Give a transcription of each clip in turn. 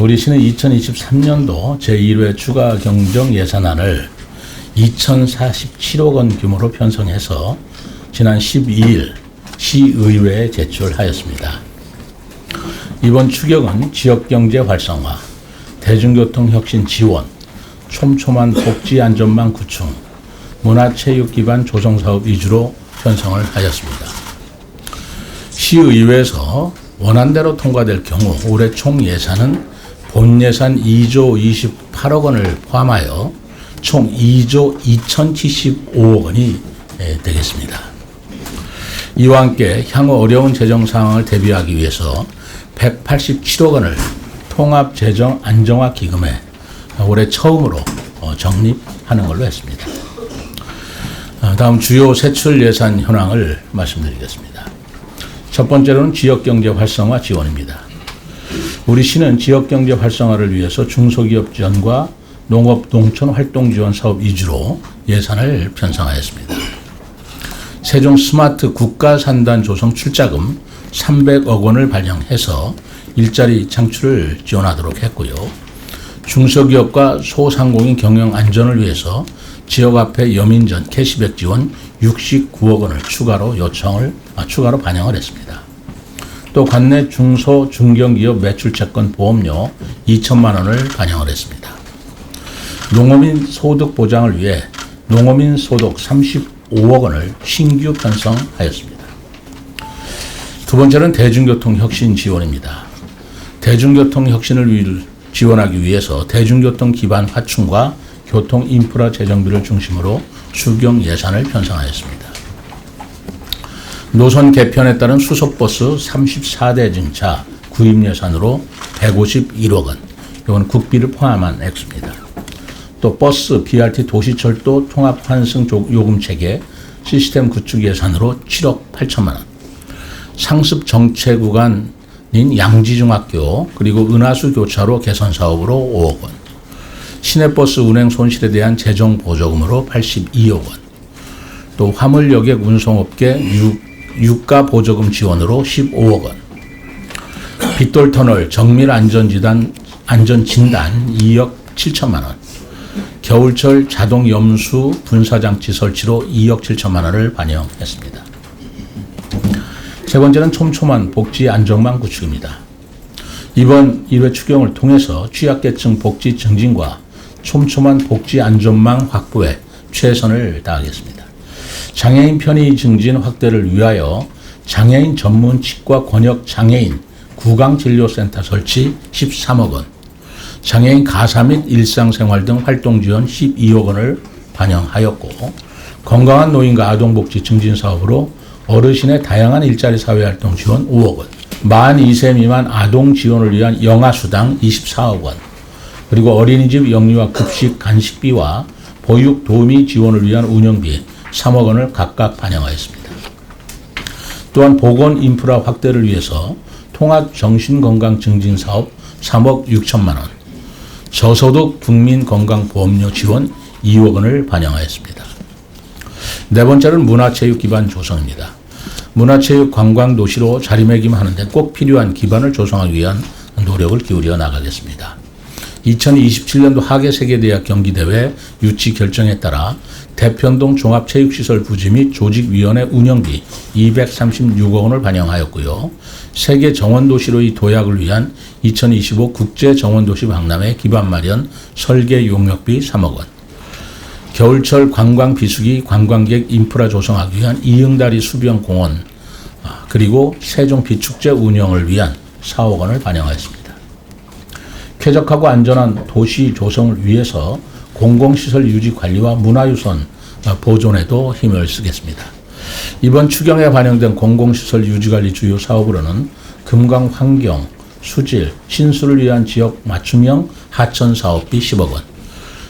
우리 시는 2023년도 제1회 추가 경정 예산안을 2047억 원 규모로 편성해서 지난 12일 시의회에 제출하였습니다. 이번 추경은 지역경제 활성화, 대중교통 혁신 지원, 촘촘한 복지 안전망 구축, 문화체육 기반 조성 사업 위주로 편성을 하였습니다. 시의회에서 원안대로 통과될 경우 올해 총 예산은 본 예산 2조 28억 원을 포함하여 총 2조 2075억 원이 예, 되겠습니다. 이와 함께 향후 어려운 재정 상황을 대비하기 위해서 187억 원을 통합 재정 안정화 기금에 올해 처음으로 어, 적립하는 걸로 했습니다. 어, 다음 주요 세출 예산 현황을 말씀드리겠습니다. 첫 번째로는 지역 경제 활성화 지원입니다. 우리 시는 지역경제 활성화를 위해서 중소기업 지원과 농업 농촌 활동 지원 사업 위주로 예산을 편성하였습니다. 세종 스마트 국가 산단 조성 출자금 300억 원을 발령해서 일자리 창출을 지원하도록 했고요. 중소기업과 소상공인 경영 안전을 위해서 지역 앞에 여민전 캐시백 지원 69억 원을 추가로 요청을 아, 추가로 반영을 했습니다. 또 관내 중소 중견기업 매출 채권 보험료 2천만 원을 반영을 했습니다. 농어민 소득 보장을 위해 농어민 소득 35억 원을 신규 편성하였습니다. 두 번째는 대중교통 혁신 지원입니다. 대중교통 혁신을 지원하기 위해서 대중교통 기반 확충과 교통 인프라 재정비를 중심으로 추경 예산을 편성하였습니다. 노선 개편에 따른 수소버스 34대 증차 구입 예산으로 151억 원, 이건 국비를 포함한 액수입니다. 또 버스, BRT 도시철도 통합 환승 요금 체계 시스템 구축 예산으로 7억 8천만 원, 상습 정체 구간인 양지중학교 그리고 은하수 교차로 개선 사업으로 5억 원, 시내버스 운행 손실에 대한 재정 보조금으로 82억 원, 또 화물 여객 운송업계 유, 유가 보조금 지원으로 15억 원, 빗돌 터널 정밀 안전진단 안전 진단 2억 7천만 원, 겨울철 자동 염수 분사장치 설치로 2억 7천만 원을 반영했습니다. 세 번째는 촘촘한 복지 안정망 구축입니다. 이번 1회 추경을 통해서 취약계층 복지 증진과 촘촘한 복지 안전망 확보에 최선을 다하겠습니다. 장애인 편의 증진 확대를 위하여 장애인 전문 치과 권역 장애인 구강진료센터 설치 13억 원, 장애인 가사 및 일상생활 등 활동 지원 12억 원을 반영하였고 건강한 노인과 아동복지 증진 사업으로 어르신의 다양한 일자리 사회 활동 지원 5억 원, 만 2세 미만 아동 지원을 위한 영아 수당 24억 원, 그리고 어린이집 영유아 급식 간식비와 보육 도우미 지원을 위한 운영비 3억 원을 각각 반영하였습니다. 또한 보건 인프라 확대를 위해서 통합 정신건강 증진 사업 3억 6천만 원, 저소득 국민 건강보험료 지원 2억 원을 반영하였습니다. 네 번째는 문화체육 기반 조성입니다. 문화체육 관광 도시로 자리매김하는데 꼭 필요한 기반을 조성하기 위한 노력을 기울여 나가겠습니다. 2027년도 하계 세계대학 경기대회 유치 결정에 따라 대편동 종합체육시설 부지 및 조직위원회 운영비 236억 원을 반영하였고요. 세계 정원도시로의 도약을 위한 2025 국제정원도시 박람회 기반 마련 설계 용역비 3억 원. 겨울철 관광 비수기 관광객 인프라 조성하기 위한 이응다리 수변 공원 아, 그리고 세종 비축제 운영을 위한 4억 원을 반영하였습니다. 쾌적하고 안전한 도시 조성을 위해서 공공시설 유지 관리와 문화유선 보존에도 힘을 쓰겠습니다. 이번 추경에 반영된 공공시설 유지관리 주요 사업으로는 금강 환경, 수질, 신수를 위한 지역 맞춤형 하천 사업비 10억 원,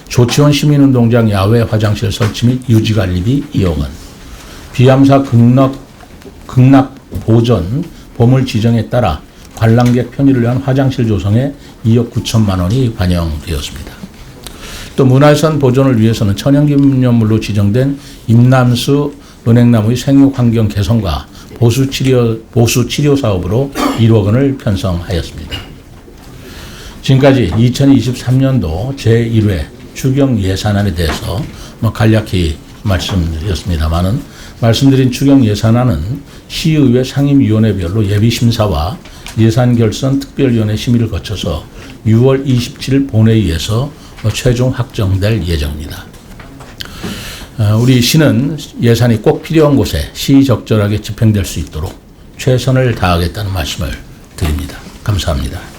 조치원 시민운동장 야외 화장실 설치 및 유지관리비 2억 원, 비암사 극락, 극락 보전 보물 지정에 따라 관람객 편의를 위한 화장실 조성에 2억 9천만 원이 반영되었습니다. 또 문화유산 보존을 위해서는 천연기념물로 지정된 임남수 은행나무의 생육 환경 개선과 보수 치료 보수 치료 사업으로 1억 원을 편성하였습니다. 지금까지 2023년도 제1회 추경 예산안에 대해서 뭐 간략히 말씀드렸습니다만은 말씀드린 추경 예산안은 시의회 상임위원회별로 예비 심사와 예산 결선 특별위원회 심의를 거쳐서 6월 27일 본회의에서 뭐 최종 확정될 예정입니다. 어, 우리 시는 예산이 꼭 필요한 곳에 시적절하게 집행될 수 있도록 최선을 다하겠다는 말씀을 드립니다. 감사합니다.